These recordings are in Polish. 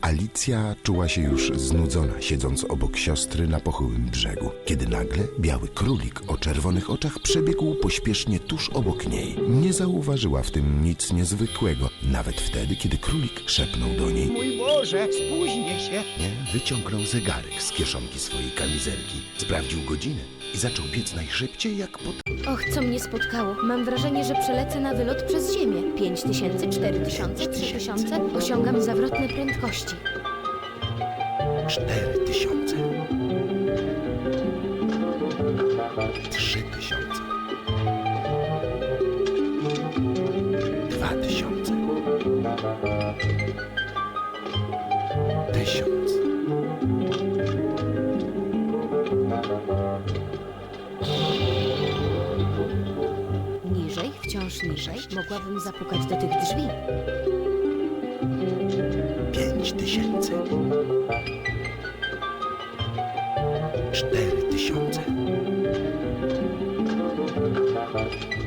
Alicja czuła się już znudzona, siedząc obok siostry na pochyłym brzegu, kiedy nagle biały królik o czerwonych oczach przebiegł pośpiesznie tuż obok niej. Nie zauważyła w tym nic niezwykłego, nawet wtedy, kiedy królik szepnął do niej. Mój Boże, spóźnię się. Nie, wyciągnął zegarek z kieszonki swojej kamizelki, sprawdził godzinę i zaczął biec najszybciej jak pot... Och, co mnie spotkało. Mam wrażenie, że przelecę na wylot przez Ziemię. 5 tysięcy, 4 tysiące, 3 tysiące. Osiągam zawrotne prędkości. Cztery tysiące. Trzy tysiące. Dwa tysiące. Tysiąc. Niżej, wciąż niżej. Mogłabym zapukać do tych drzwi. Pięć tysięcy. Cztery tysiące.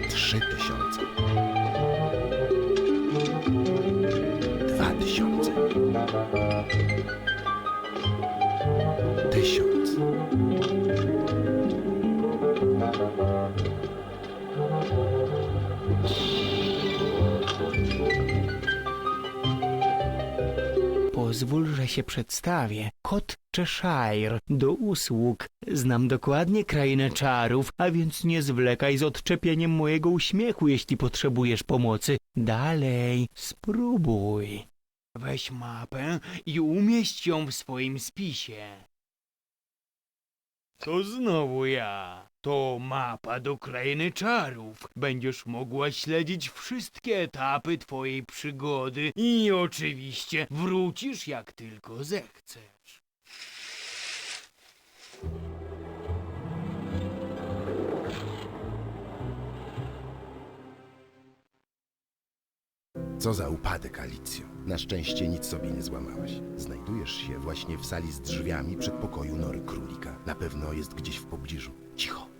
Trzy tysiące. Dwa tysiące. Tysiąc. Pozwól, że się przedstawię. Kot Cheshire, do usług. Znam dokładnie krainę czarów, a więc nie zwlekaj z odczepieniem mojego uśmiechu, jeśli potrzebujesz pomocy. Dalej, spróbuj. Weź mapę i umieść ją w swoim spisie. To znowu ja. To mapa do krainy czarów. Będziesz mogła śledzić wszystkie etapy twojej przygody i oczywiście wrócisz jak tylko zechcesz. Co za upadek, Alicjo. Na szczęście nic sobie nie złamałaś. Znajdujesz się właśnie w sali z drzwiami przedpokoju Nory Królika. Na pewno jest gdzieś w pobliżu. Cicho.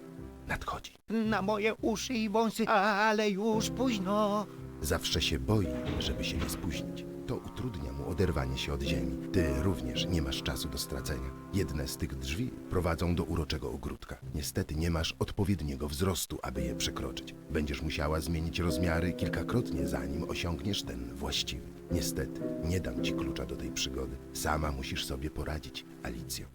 Na moje uszy i wąsy, ale już późno. Zawsze się boi, żeby się nie spóźnić. To utrudnia mu oderwanie się od ziemi. Ty również nie masz czasu do stracenia. Jedne z tych drzwi prowadzą do uroczego ogródka. Niestety nie masz odpowiedniego wzrostu, aby je przekroczyć. Będziesz musiała zmienić rozmiary kilkakrotnie, zanim osiągniesz ten właściwy. Niestety, nie dam ci klucza do tej przygody. Sama musisz sobie poradzić, Alicjo.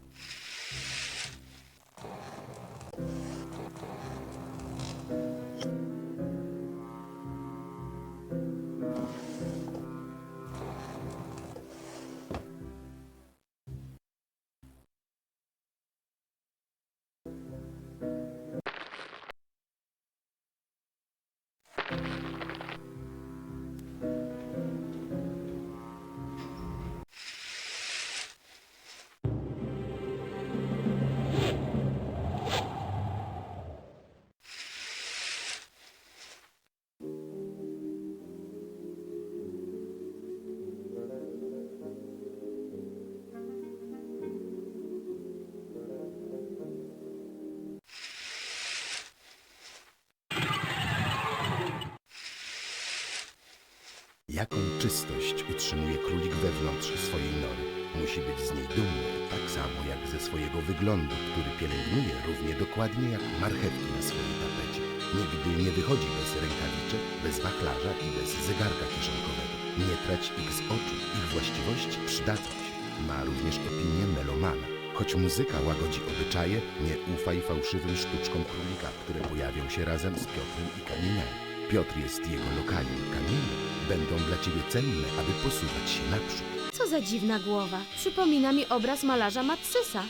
Jaką czystość utrzymuje królik wewnątrz swojej nory? Musi być z niej dumny, tak samo jak ze swojego wyglądu, który pielęgnuje równie dokładnie jak marchewki na swojej tapecie. Nigdy nie wychodzi bez rękawiczek, bez wachlarza i bez zegarka kieszonkowego. Nie trać ich z oczu, ich właściwości przydadzą się. Ma również opinię melomana. Choć muzyka łagodzi obyczaje, nie ufaj fałszywym sztuczkom królika, które pojawią się razem z Piotrem i kamieniami. Piotr jest jego lokalnym kamieniem, będą dla ciebie cenne, aby posuwać się naprzód. Co za dziwna głowa. Przypomina mi obraz malarza Matsysa.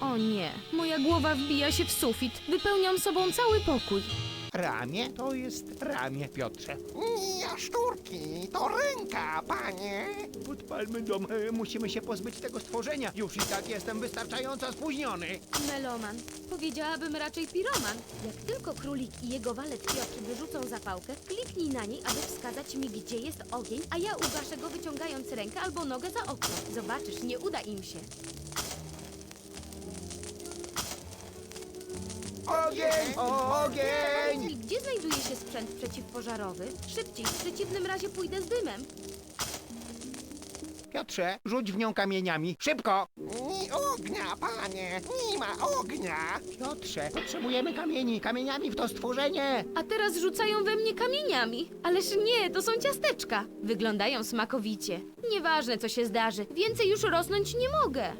O nie, moja głowa wbija się w sufit. Wypełniam sobą cały pokój. Ramię to jest ramię, Piotrze. Nie jaszczurki, to ręka, panie. Podpalmy dom, e, musimy się pozbyć tego stworzenia. Już i tak jestem wystarczająco spóźniony. Meloman. Powiedziałabym raczej piroman. Jak tylko królik i jego walec Piotr wyrzucą zapałkę, kliknij na niej, aby wskazać mi, gdzie jest ogień, a ja ugaszę go wyciągając rękę albo nogę za okno. Zobaczysz, nie uda im się. Ogień! Ogień! gdzie znajduje się sprzęt przeciwpożarowy? Szybciej, w przeciwnym razie pójdę z dymem. Piotrze, rzuć w nią kamieniami. Szybko! Ni ognia, panie, nie ma ognia. Piotrze, potrzebujemy kamieni. Kamieniami w to stworzenie. A teraz rzucają we mnie kamieniami. Ależ nie, to są ciasteczka. Wyglądają smakowicie. Nieważne, co się zdarzy. Więcej już rosnąć nie mogę.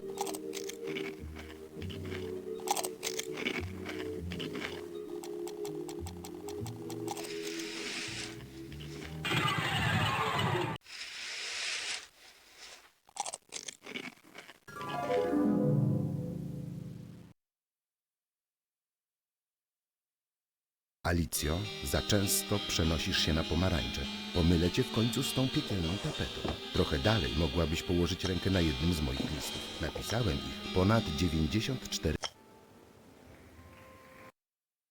Alicjo, za często przenosisz się na pomarańcze. Pomylę cię w końcu z tą piekielną tapetą. Trochę dalej mogłabyś położyć rękę na jednym z moich listów. Napisałem ich ponad 94